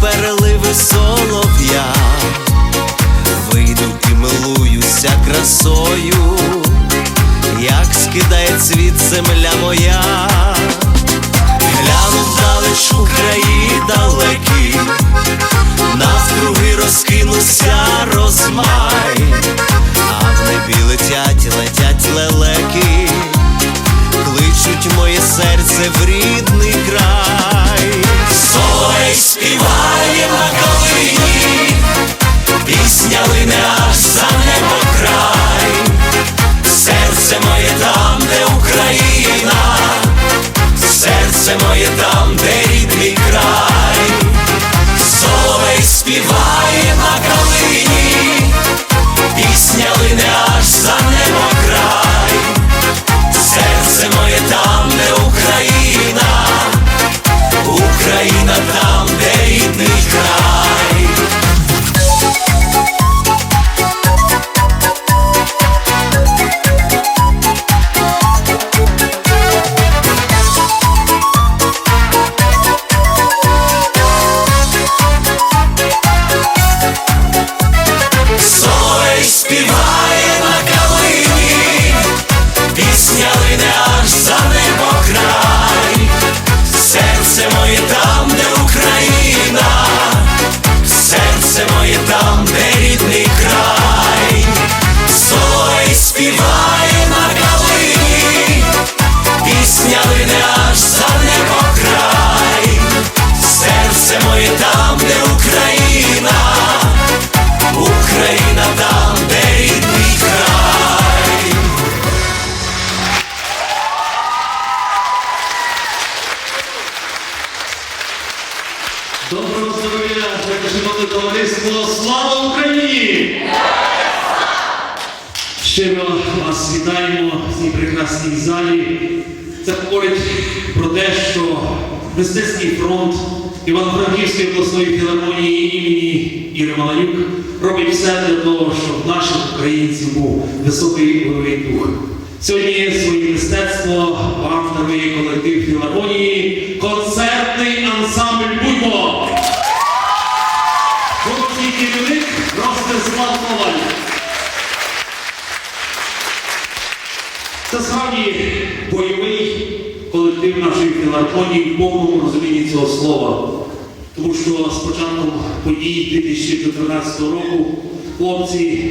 Переливи солов'я, вийду і милуюся красою, Співає на калині, пісня лине Україна там, де рідний край. Доброго здоров'я, шановне товариство! Вас вітаємо в цій прекрасній залі. Це говорить про те, що мистецький фронт Івано-Франківської обласної філармонії імені Іри Маланюк робить все для того, щоб в наших українців був високий бойовий дух. Сьогодні своє мистецтво вам дарує колектив філармонії, концертний ансамбль Будьмо! Хлопці керівник Ростислав Коваль. Це справді бойовий колектив нашої філармонії в повному розумінні цього слова. Тому що з початком подій 2014 року хлопці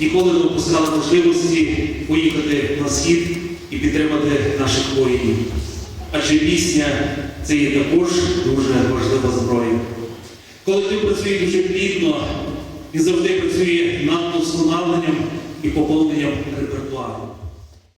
ніколи не допускали можливості поїхати на схід і підтримати наших воїнів. Адже пісня це є також дуже важлива зброя. Колектив працює дуже плідно і завжди працює над вдосконаленням і поповненням репертуару.